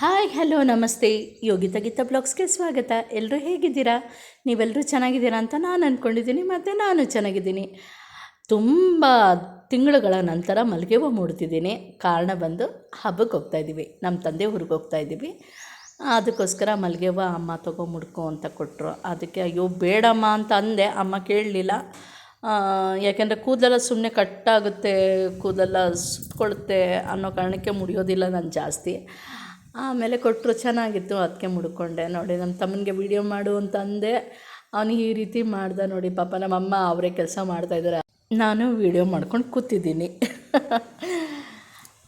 Hi, hello, ನಮಸ್ತೆ. ಯೋಗಿತಾ ಗೀತಾ ಬ್ಲಾಗ್ಸ್ಗೆ ಸ್ವಾಗತ. ಎಲ್ಲರೂ ಹೇಗಿದ್ದೀರಾ? ನೀವೆಲ್ಲರೂ ಚೆನ್ನಾಗಿದ್ದೀರಾ ಅಂತ ನಾನು ಅಂದ್ಕೊಂಡಿದ್ದೀನಿ ಮತ್ತು ನಾನು ಚೆನ್ನಾಗಿದ್ದೀನಿ. ತುಂಬ ತಿಂಗಳುಗಳ ನಂತರ ಮಲ್ಲಿಗೆ ಹೂವು ಮೂಡ್ತಿದ್ದೀನಿ. ಕಾರಣ ಬಂದು ಹಬ್ಬಕ್ಕೆ ಹೋಗ್ತಾ ಇದ್ದೀವಿ. ನಮ್ಮ ತಂದೆ ಊರಿಗೆ ಹೋಗ್ತಾ ಇದ್ದೀವಿ. ಅದಕ್ಕೋಸ್ಕರ ಮಲ್ಲಿಗೆ ಹೂವು ಅಮ್ಮ ತಗೋ ಮುಡ್ಕೊ ಅಂತ ಕೊಟ್ಟರು ಅದಕ್ಕೆ ಅಯ್ಯೋ, ಬೇಡಮ್ಮ ಅಂತ ಅಂದೆ. ಅಮ್ಮ ಕೇಳಲಿಲ್ಲ. ಯಾಕೆಂದರೆ ಕೂದಲೆಲ್ಲ ಸುಮ್ಮನೆ ಕಟ್ಟಾಗುತ್ತೆ, ಕೂದಲೆಲ್ಲ ಸುತ್ತಕೊಳ್ಳುತ್ತೆ ಅನ್ನೋ ಕಾರಣಕ್ಕೆ ಮುಡಿಯೋದಿಲ್ಲ ನಾನು ಜಾಸ್ತಿ. ಆಮೇಲೆ ಕೊಟ್ಟರು ಚೆನ್ನಾಗಿತ್ತು ಅದಕ್ಕೆ ಮುಡ್ಕೊಂಡೆ. ನೋಡಿ ನಮ್ಮ ತಮ್ಮನಿಗೆ ವೀಡಿಯೋ ಮಾಡು ಅಂತ ಅಂದೆ ಅವನಿಗೆ ಈ ರೀತಿ ಮಾಡ್ದೆ ನೋಡಿ ಪಾಪ ನಮ್ಮಮ್ಮ ಅವರೇ ಕೆಲಸ ಮಾಡ್ತಾಯಿದ್ದಾರೆ ನಾನು ವೀಡಿಯೋ ಮಾಡ್ಕೊಂಡು ಕೂತಿದ್ದೀನಿ.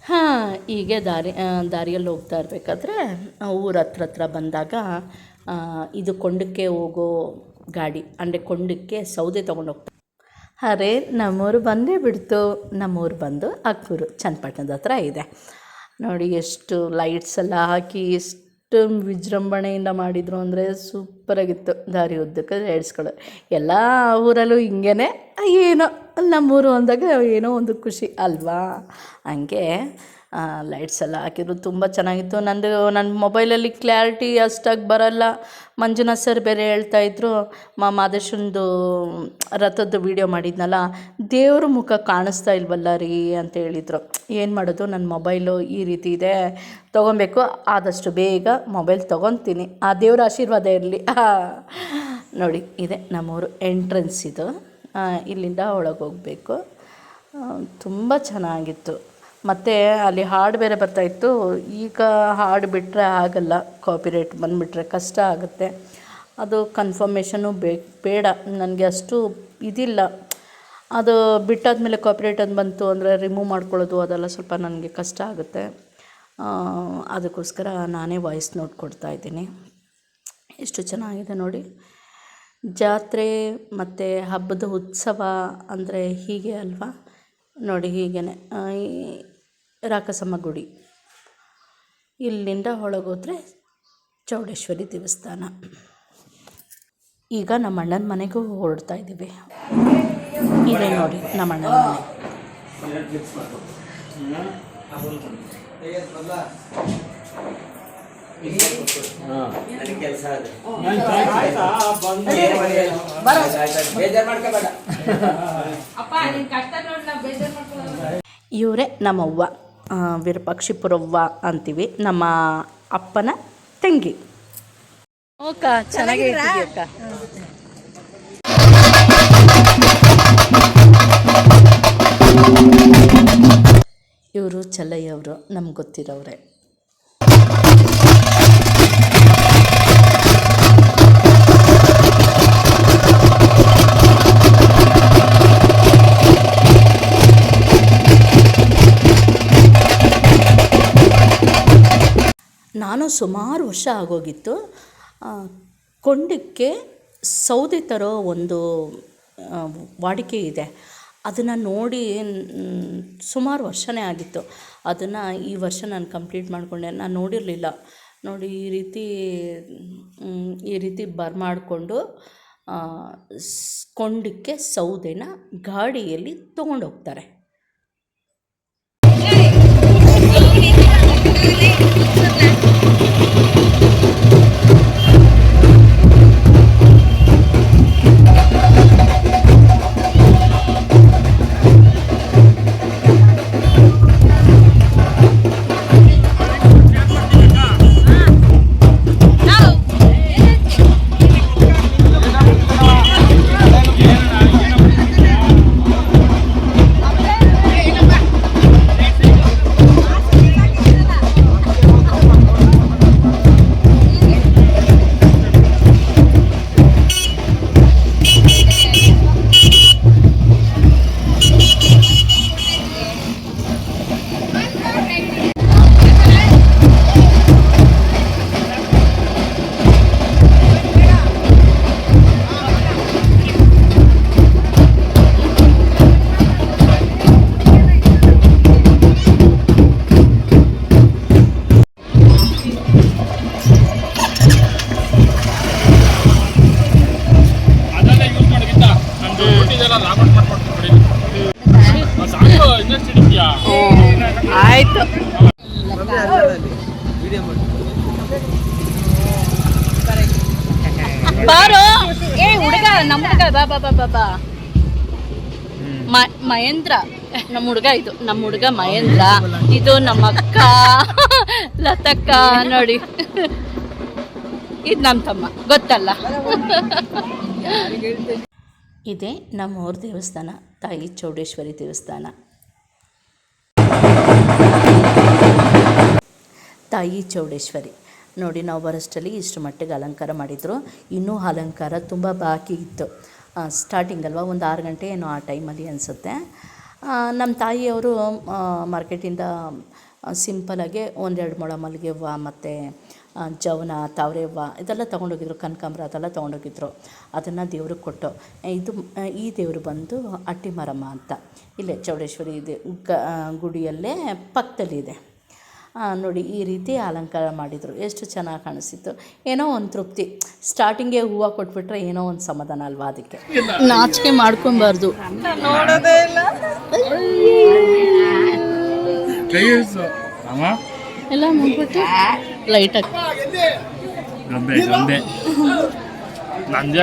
ಹಾಂ, ಹೀಗೆ ದಾರಿ ದಾರಿಯಲ್ಲಿ ಹೋಗ್ತಾ ಇರಬೇಕಾದ್ರೆ ಊರ ಹತ್ರ ಹತ್ರ ಬಂದಾಗ ಇದು ಕೊಂಡಕ್ಕೆ ಹೋಗೋ ಗಾಡಿ, ಅಂದರೆ ಕೊಂಡಕ್ಕೆ ಸೌದೆ ತೊಗೊಂಡು ಹೋಗ್ತಾ ಅರೆ, ನಮ್ಮೂರು ಬಂದೇ ಬಿಡ್ತು. ನಮ್ಮೂರು ಬಂದು ಅಕ್ಕೂರು ಚನ್ನಪಟ್ಟಣದ ಹತ್ರ ಇದೆ. ನೋಡಿ ಎಷ್ಟು ಲೈಟ್ಸ್ ಎಲ್ಲ ಹಾಕಿ ಎಷ್ಟು ವಿಜೃಂಭಣೆಯಿಂದ ಮಾಡಿದರು ಅಂದರೆ ಸೂಪರಾಗಿತ್ತು ದಾರಿ ಉದ್ದಕ್ಕೆ ಲೈಟ್ಸ್ಗಳು ಎಲ್ಲ ಊರಲ್ಲೂ ಹಿಂಗೇ ಏನೋ ನಮ್ಮೂರು ಅಂದಾಗ ಏನೋ ಒಂದು ಖುಷಿ ಅಲ್ವಾ? ಹಂಗೆ ಲೈಟ್ಸ್ ಎಲ್ಲ ಹಾಕಿದ್ರು. ತುಂಬ ಚೆನ್ನಾಗಿತ್ತು. ನಂದು ನನ್ನ ಮೊಬೈಲಲ್ಲಿ ಕ್ಲ್ಯಾರಿಟಿ ಅಷ್ಟಾಗಿ ಬರಲ್ಲ. ಮಂಜುನಾಥ್ ಸರ್ ಬೇರೆ ಹೇಳ್ತಾಯಿದ್ರು ಮಾ ಮಾದೇಶಂದು ರಥದ್ದು ವೀಡಿಯೋ ಮಾಡಿದ್ನಲ್ಲ, ದೇವ್ರ ಮುಖ ಕಾಣಿಸ್ತಾ ಇಲ್ವಲ್ಲ ರೀ ಅಂತ ಹೇಳಿದರು. ಏನು ಮಾಡೋದು? ನನ್ನ ಮೊಬೈಲು ಈ ರೀತಿ ಇದೆ. ತೊಗೊಬೇಕು. ಆದಷ್ಟು ಬೇಗ ಮೊಬೈಲ್ ತೊಗೊತೀನಿ. ಆ ದೇವ್ರ ಆಶೀರ್ವಾದ ಇರಲಿ. ನೋಡಿ, ಇದೆ ನಮ್ಮೂರು ಎಂಟ್ರೆನ್ಸ್ ಇದು. ಇಲ್ಲಿಂದ ಒಳಗೆ ಹೋಗಬೇಕು. ತುಂಬ ಚೆನ್ನಾಗಿತ್ತು. ಮತ್ತು ಅಲ್ಲಿ ಹಾಡು ಬೇರೆ ಬರ್ತಾಯಿತ್ತು ಈಗ ಹಾಡು ಬಿಟ್ಟರೆ ಆಗಲ್ಲ ಕಾಪಿರೈಟ್ ಬಂದುಬಿಟ್ರೆ ಕಷ್ಟ ಆಗುತ್ತೆ. ಅದು ಕನ್ಫರ್ಮೇಷನು ಬೇ, ಬೇಡ. ನನಗೆ ಅಷ್ಟು ಇದಿಲ್ಲ. ಅದು ಬಿಟ್ಟಾದ್ಮೇಲೆ ಕಾಪಿರೈಟ್ ಅದು ಬಂತು ಅಂದರೆ ರಿಮೂವ್ ಮಾಡ್ಕೊಳ್ಳೋದು ಅದೆಲ್ಲ ಸ್ವಲ್ಪ ನನಗೆ ಕಷ್ಟ ಆಗುತ್ತೆ. ಅದಕ್ಕೋಸ್ಕರ ನಾನೇ ವಾಯ್ಸ್ ನೋಟ್ ಕೊಡ್ತಾ ಇದ್ದೀನಿ. ಎಷ್ಟು ಚೆನ್ನಾಗಿದೆ ನೋಡಿ. ಜಾತ್ರೆ ಮತ್ತು ಹಬ್ಬದ ಉತ್ಸವ ಅಂದರೆ ಹೀಗೆ ಅಲ್ವಾ? ನೋಡಿ ಹೀಗೇ ರಾಕಸಮ್ಮ ಗುಡಿ. ಇಲ್ಲಿಂದ ಒಳಗೋದ್ರೆ ಚೌಡೇಶ್ವರಿ ದೇವಸ್ಥಾನ. ಈಗ ನಮ್ಮ ಅಣ್ಣನ ಮನೆಗೂ ಹೊರಡ್ತಾ ಇದ್ದೀವಿ. ಇದೆ ನೋಡಿ ನಮ್ಮ ಅಣ್ಣನ ಮನೆ ಕೆಲಸ ಬೇಜಾರು ಮಾಡ್ಕೋಬೇಡ. ಇವರೇ ನಮ್ಮವ್ವ. ವಿರೂಪಾಕ್ಷಿಪುರವ್ವ ಅಂತೀವಿ. ನಮ್ಮ ಅಪ್ಪನ ತಂಗಿ. ಓಕ ಚೆನ್ನಾಗಿ ಅಕ್ಕ. ಇವರು ಚಲ್ಲಯ್ಯವರು ನಮ್ಗೆ ಗೊತ್ತಿರೋರೆ ಸುಮಾರು ವರ್ಷ ಆಗೋಗಿತ್ತು. ಕೊಂಡಕ್ಕೆ ಸೌದೆ ತರೋ ಒಂದು ವಾಡಿಕೆ ಇದೆ. ಅದನ್ನು ನೋಡಿ ಸುಮಾರು ವರ್ಷನೇ ಆಗಿತ್ತು. ಅದನ್ನು ಈ ವರ್ಷ ನಾನು ಕಂಪ್ಲೀಟ್ ಮಾಡಿಕೊಂಡೆ. ನಾನು ನೋಡಿರಲಿಲ್ಲ. ನೋಡಿ, ಈ ರೀತಿ ಈ ರೀತಿ ಬರ್ ಬರ್ಮಾಡಿಕೊಂಡು ಕೊಂಡಕ್ಕೆ ಸೌದೆನ ಗಾಡಿಯಲ್ಲಿ ತೊಗೊಂಡೋಗ್ತಾರೆ. ನಮ್ಮ ಹುಡುಗ ಇದು, ನಮ್ಮ ಹುಡುಗ ಮಹೇಂದ್ರ. ಇದು ನಮ್ಮ ಅಕ್ಕ. ಲತಕ್ಕ, ನೋಡಿ. ಇದು ನಮ್ಮ ತಮ್ಮ, ಗೊತ್ತಲ್ಲ? ಇದೇ ನಮ್ಮ ಊರ ದೇವಸ್ಥಾನ, ತಾಯಿ ಚೌಡೇಶ್ವರಿ ದೇವಸ್ಥಾನ. ತಾಯಿ ಚೌಡೇಶ್ವರಿ. ನೋಡಿ, ನಾವು ಬರೋಷ್ಟರಲ್ಲಿ ಇಷ್ಟು ಮಟ್ಟಿಗೆ ಅಲಂಕಾರ ಮಾಡಿದ್ರು. ಇನ್ನೂ ಅಲಂಕಾರ ತುಂಬ ಬಾಕಿ ಇತ್ತು. ಸ್ಟಾರ್ಟಿಂಗ್ ಅಲ್ವಾ? ಒಂದು ಆರು ಗಂಟೆ ಏನೋ ಆ ಟೈಮಲ್ಲಿ ಅನಿಸುತ್ತೆ. ನಮ್ಮ ತಾಯಿಯವರು ಮಾರ್ಕೆಟಿಂದ ಸಿಂಪಲಾಗೆ ಒಂದೆರಡು ಮೊಳ ಮಲ್ಲಿಗೆ ಹೂವು ಮತ್ತು ಜವನ, ತಾವರೆ ಹೂವು ಇದೆಲ್ಲ ತೊಗೊಂಡೋಗಿದ್ರು, ಕನಕಾಂಬ್ರ ಅದೆಲ್ಲ ತೊಗೊಂಡೋಗಿದ್ರು. ಅದನ್ನು ದೇವ್ರಿಗೆ ಕೊಟ್ಟು ಇದು ಈ ದೇವರು ಬಂದು ಅಟ್ಟಿಮರಮ್ಮ ಅಂತ. ಇಲ್ಲೇ ಚೌಡೇಶ್ವರಿ ಇದೆ ಗುಡಿಯಲ್ಲೇ ಪಕ್ಕದಲ್ಲಿದೆ. ನೋಡಿ ಈ ರೀತಿ ಅಲಂಕಾರ ಮಾಡಿದರು. ಎಷ್ಟು ಚೆನ್ನಾಗಿ ಕಾಣಿಸ್ತಿತ್ತು. ಏನೋ ಒಂದು ತೃಪ್ತಿ. ಸ್ಟಾರ್ಟಿಂಗೇ ಹೂವು ಕೊಟ್ಬಿಟ್ರೆ ಏನೋ ಒಂದು ಸಮಾಧಾನ ಅಲ್ವಾ ಅದಕ್ಕೆ. ನಾಚಿಕೆ ಮಾಡ್ಕೊಬಾರ್ದು ಎಲ್ಲ ಮುಗ್ಬಿಟ್ಟು ಲೈಟಾಗಿ ನಂದೇ ನಂದೇ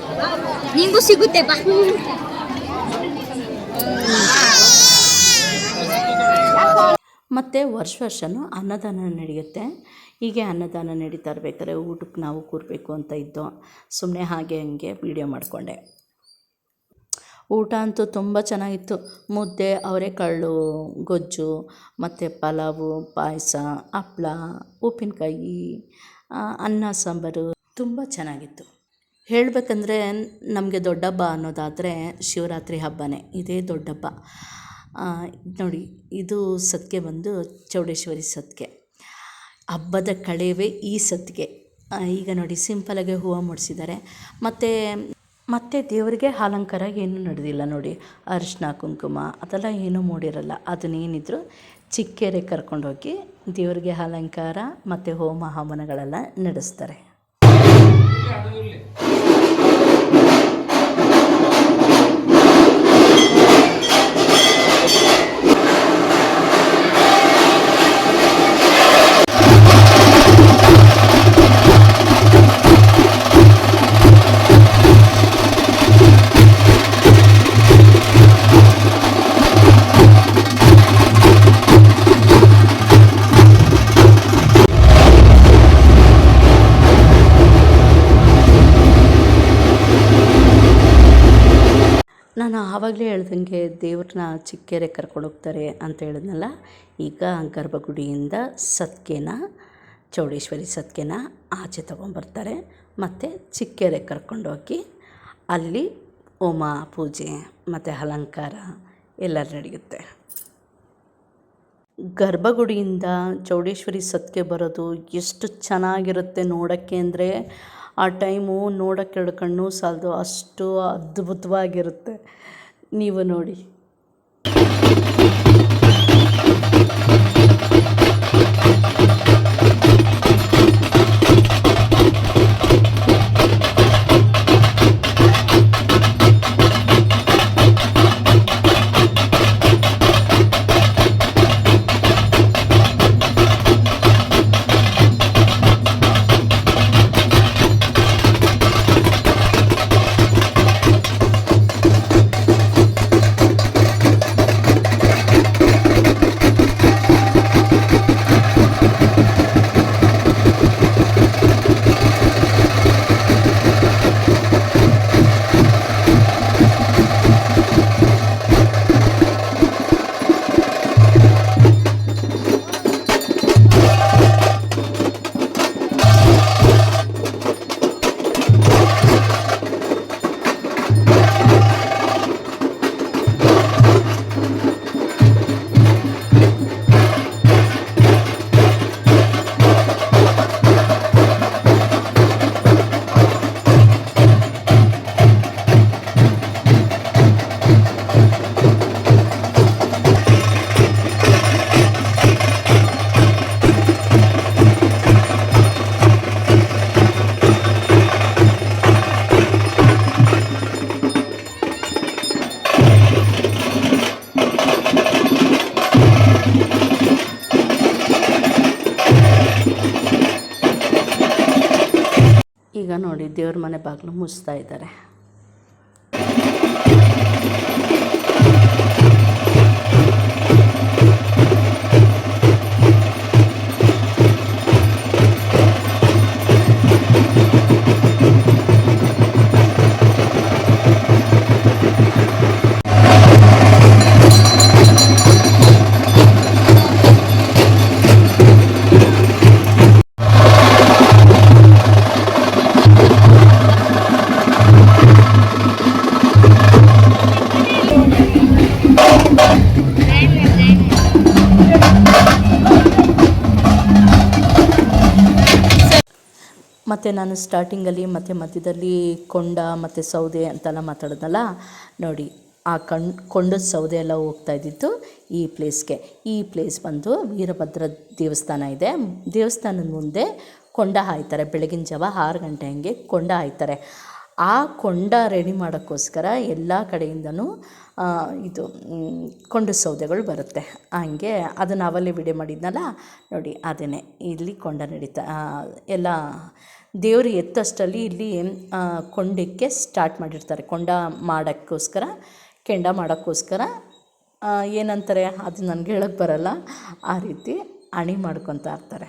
ನಿಂಗೂ ಸಿಗುತ್ತೆ ಬಾ. ಮತ್ತು ವರ್ಷ ವರ್ಷವೂ ಅನ್ನದಾನ ನಡೆಯುತ್ತೆ. ಹೀಗೆ ಅನ್ನದಾನ ನಡೀತಾ ಇರ್ಬೇಕಾದ್ರೆ ಊಟಕ್ಕೆ ನಾವು ಕೂರಬೇಕು ಅಂತ ಇದ್ದೋ ಸುಮ್ಮನೆ ಹಾಗೆ ಹಂಗೆ ವೀಡಿಯೋ ಮಾಡಿಕೊಂಡೆ. ಊಟ ಅಂತೂ ತುಂಬ ಚೆನ್ನಾಗಿತ್ತು. ಮುದ್ದೆ, ಅವರೆಕಾಳು, ಗೊಜ್ಜು, ಮತ್ತು ಪಲಾವು, ಪಾಯಸ, ಹಪ್ಳ, ಉಪ್ಪಿನಕಾಯಿ ಅನ್ನ, ಸಾಂಬಾರು ತುಂಬ ಚೆನ್ನಾಗಿತ್ತು. ಹೇಳಬೇಕಂದ್ರೆ ನಮಗೆ ದೊಡ್ಡಹಬ್ಬ ಅನ್ನೋದಾದರೆ ಶಿವರಾತ್ರಿ ಹಬ್ಬನೇ. ಇದೇ ದೊಡ್ಡಹಬ್ಬ ಆ, ನೋಡಿ ಇದು ಸತ್ಗೆ ಬಂದು ಚೌಡೇಶ್ವರಿ ಸತ್ಗೆ. ಹಬ್ಬದ ಕಳೆವೇ ಈ ಸತ್ಗೆ. ಈಗ ನೋಡಿ ಸಿಂಪಲಾಗೆ ಹೂವು ಮುಡಿಸಿದ್ದಾರೆ ಮತ್ತು ಮತ್ತು ದೇವರಿಗೆ ಅಲಂಕಾರ ಏನೂ ನಡೆದಿಲ್ಲ ನೋಡಿ. ಅರಿಶಿನ ಕುಂಕುಮ ಅದೆಲ್ಲ ಏನೂ ಮೂಡಿರಲ್ಲ. ಅದನ್ನೇನಿದ್ರು ಚಿಕ್ಕೆರೆ ಕರ್ಕೊಂಡೋಗಿ ದೇವರಿಗೆ ಅಲಂಕಾರ ಮತ್ತು ಹೋಮ ಹವನಗಳೆಲ್ಲ ನಡೆಸ್ತಾರೆ. ಹೇಳ್ದಂಗೆ ದೇವ್ರನ್ನ ಚಿಕ್ಕೆರೆ ಕರ್ಕೊಂಡು ಹೋಗ್ತಾರೆ ಅಂತ ಹೇಳಿದ್ನಲ್ಲ, ಈಗ ಗರ್ಭಗುಡಿಯಿಂದ ಸತ್ಕೆನ ಚೌಡೇಶ್ವರಿ ಸತ್ಕೆನ ಆಚೆ ತೊಗೊಂಬರ್ತಾರೆ. ಮತ್ತು ಚಿಕ್ಕೆರೆ ಕರ್ಕೊಂಡೋಗಿ ಅಲ್ಲಿ ಹೋಮ, ಪೂಜೆ, ಮತ್ತು ಅಲಂಕಾರ ಎಲ್ಲ ನಡೆಯುತ್ತೆ. ಗರ್ಭಗುಡಿಯಿಂದ ಚೌಡೇಶ್ವರಿ ಸತ್ಕೆ ಬರೋದು ಎಷ್ಟು ಚೆನ್ನಾಗಿರುತ್ತೆ ನೋಡೋಕ್ಕೆ ಅಂದರೆ, ಆ ಟೈಮು ನೋಡೋಕ್ಕೆ ಎರಡು ಕಣ್ಣು ಸಾಲದು ಅಷ್ಟು ಅದ್ಭುತವಾಗಿರುತ್ತೆ. ನೀವು ನೋಡಿ. ಈಗ ನೋಡಿ ದೇವ್ರ ಮನೆ ಬಾಗಿಲು ಮುಚ್ತಾ ಇದ್ದಾರೆ. ನಾನು ಸ್ಟಾರ್ಟಿಂಗಲ್ಲಿ ಮತ್ತು ಮಧ್ಯದಲ್ಲಿ ಕೊಂಡ ಮತ್ತು ಸೌದೆ ಅಂತೆಲ್ಲ ಮಾತಾಡಿದ್ನಲ್ಲ, ನೋಡಿ ಆ ಕಣ್, ಕೊಂಡದ ಸೌದೆ ಎಲ್ಲ ಹೋಗ್ತಾ ಇದ್ದಿದ್ದು ಈ ಪ್ಲೇಸ್ಗೆ ಈ ಪ್ಲೇಸ್ ಬಂದು ವೀರಭದ್ರ ದೇವಸ್ಥಾನ ಇದೆ. ದೇವಸ್ಥಾನದ ಮುಂದೆ ಕೊಂಡ ಹಾಯ್ತಾರೆ. ಬೆಳಗಿನ ಜಾವ ಆರು ಗಂಟೆ ಹಂಗೆ ಕೊಂಡ ಹಾಯ್ತಾರೆ. ಆ ಕೊಂಡ ರೆಡಿ ಮಾಡೋಕ್ಕೋಸ್ಕರ ಎಲ್ಲ ಕಡೆಯಿಂದನೂ ಇದು ಕೊಂಡ ಸೌದೆಗಳು ಬರುತ್ತೆ. ಹಂಗೆ ಅದನ್ನು ಅವಲ್ಲೇ ವಿಡಿಯೋ ಮಾಡಿದ್ನಲ್ಲ, ನೋಡಿ ಅದೇ ಇಲ್ಲಿ ಕೊಂಡ ನಡೀತಾ ಎಲ್ಲ ದೇವರು ಎತ್ತಷ್ಟರಲ್ಲಿ ಇಲ್ಲಿ ಕೊಂಡಕ್ಕೆ ಸ್ಟಾರ್ಟ್ ಮಾಡಿರ್ತಾರೆ. ಕೊಂಡ ಮಾಡೋಕ್ಕೋಸ್ಕರ, ಕೆಂಡ ಮಾಡೋಕ್ಕೋಸ್ಕರ ಏನಂತಾರೆ, ಅದು ನನಗೆ ಹೇಳೋಕ್ಕೆ ಬರಲ್ಲ. ಆ ರೀತಿ ಅಣಿ ಮಾಡ್ಕೊತಾ ಇರ್ತಾರೆ.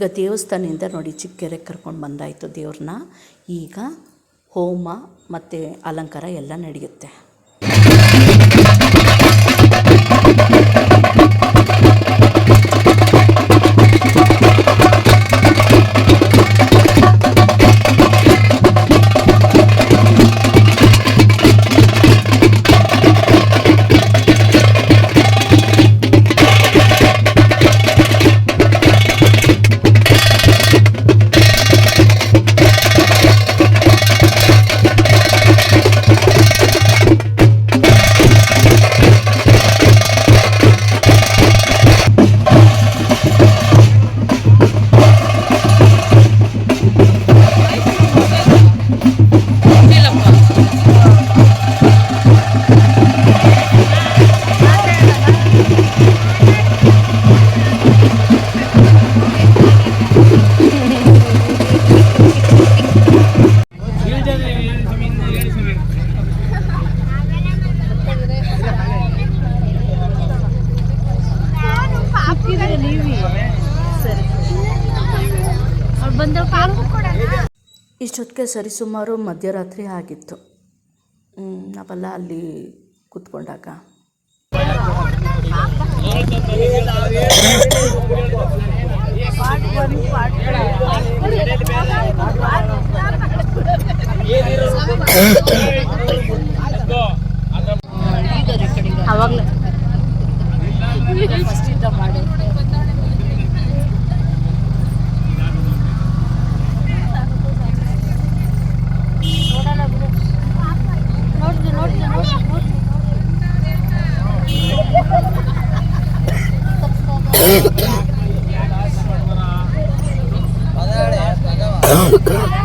ಈಗ ದೇವಸ್ಥಾನದಿಂದ ನೋಡಿ ಚಿಕ್ಕೆರೆ ಕರ್ಕೊಂಡು ಬಂದಾಯಿತು ದೇವ್ರನ್ನ. ಈಗ ಹೋಮ ಮತ್ತು ಅಲಂಕಾರ ಎಲ್ಲ ನಡೆಯುತ್ತೆ. ಇಷ್ಟೊತ್ತಿಗೆ ಸರಿಸುಮಾರು ಮಧ್ಯರಾತ್ರಿ ಆಗಿತ್ತು. ನಾವೆಲ್ಲ ಅಲ್ಲಿ ಕೂತ್ಕೊಂಡಾಗ. ಅವಾಗ ಫಸ್ಟ್ ಇದ್ದ ಮಾಡಿ. Oh, God.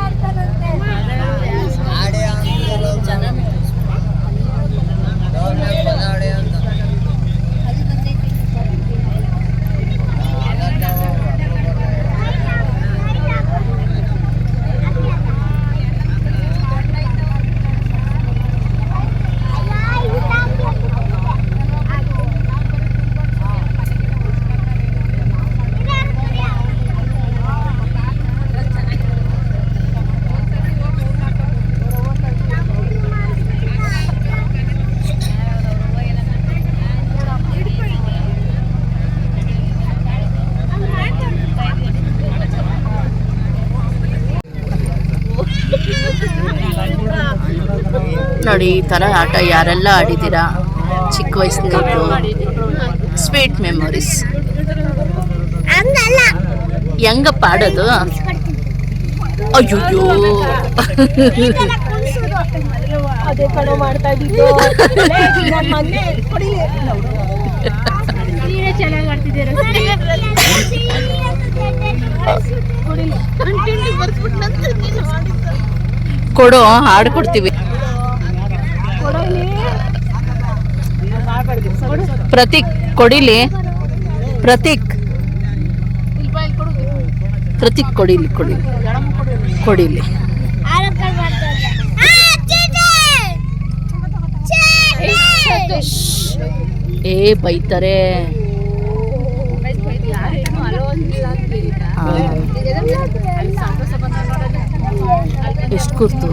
ನೋಡಿ ಈ ಥರ ಆಟ ಯಾರೆಲ್ಲ ಆಡಿದ್ದೀರಾ? ಚಿಕ್ಕ ವಯಸ್ಸಿನದ್ದು. ಸ್ವೀಟ್ ಮೆಮೊರೀಸ್ ಹೆಂಗಪ್ಪ ಆಡೋದು? ಅಯ್ಯೋ ಕೊಡಿ ಚೆನ್ನಾಗಿ ಆಡ್ತಿದ್ದೀರ ಕೊಡು ಹಾಡು ಕೊಡ್ತೀವಿ ಪ್ರತೀಕ್ ಕೊಡಿಲಿ. ಪ್ರತೀಕ್. ಪ್ರತೀಕ್ ಕೊಡಿಲಿ ಕೊಡಿಲಿ. ಕೊಡಿಲಿ. ಏ ಬೈತಾರೆ. ಎಷ್ಟು ಕೂರ್ತು?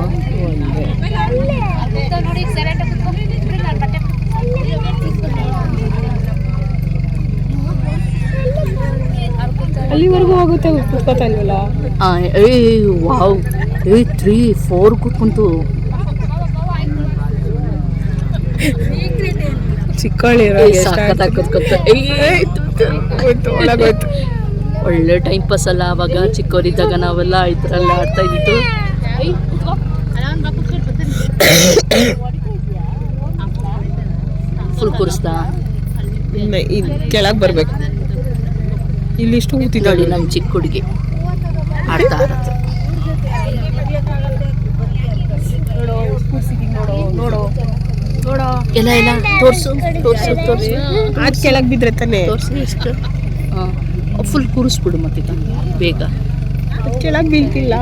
ಅಲ್ಲಿವರೆಗೂ ಹೋಗುತ್ತೆ ಕುತ್ಕೋತಾ ಇಲ್ವಲ್ಲ ಏ ವಾವ್. ಏ ತ್ರೀ ಫೋರ್ ಕುತ್ಕೊಂತು. ಕೂತ್ಕೊಂತ. ಒಳಗೋಯ್ತು ಒಳ್ಳೆ ಟೈಮ್ ಪಾಸ್ ಅಲ್ಲ ಅವಾಗ ಚಿಕ್ಕವರಿದ್ದಾಗ ನಾವೆಲ್ಲ ಇದ್ರಲ್ಲಿ ಆಡ್ತಾ ಇದ್ದಿದ್ದು. ಫುಲ್ ಕೂರಿಸ್ತಾ ಕೆಳಗೆ ಬರ್ಬೇಕು ಇಲ್ಲಿ ಇಷ್ಟು ಕೂತಿದ್ದಾಳೆ ನಮ್ಮ ಚಿಕ್ಕ ಹುಡುಗಿ ಆಡ್ತಾ ಇರತ್ತೆ ನೋಡು ನೋಡು ಎಲ್ಲ ಎಲ್ಲ ತೋರ್ಸು ತೋರ್ಸು ತೋರ್ಸು ಅದು ಕೆಳಗೆ ಬಿದ್ರೆ ತಾನೆ ತೋರ್ಸು ಇಷ್ಟು ಹಾಂ ಫುಲ್ ಕೂರಿಸ್ಬಿಡು ಮತ್ತೆ ಬೇಗ ಕೆಳಗೆ ಬೀಳ್ತಿಲ್ಲ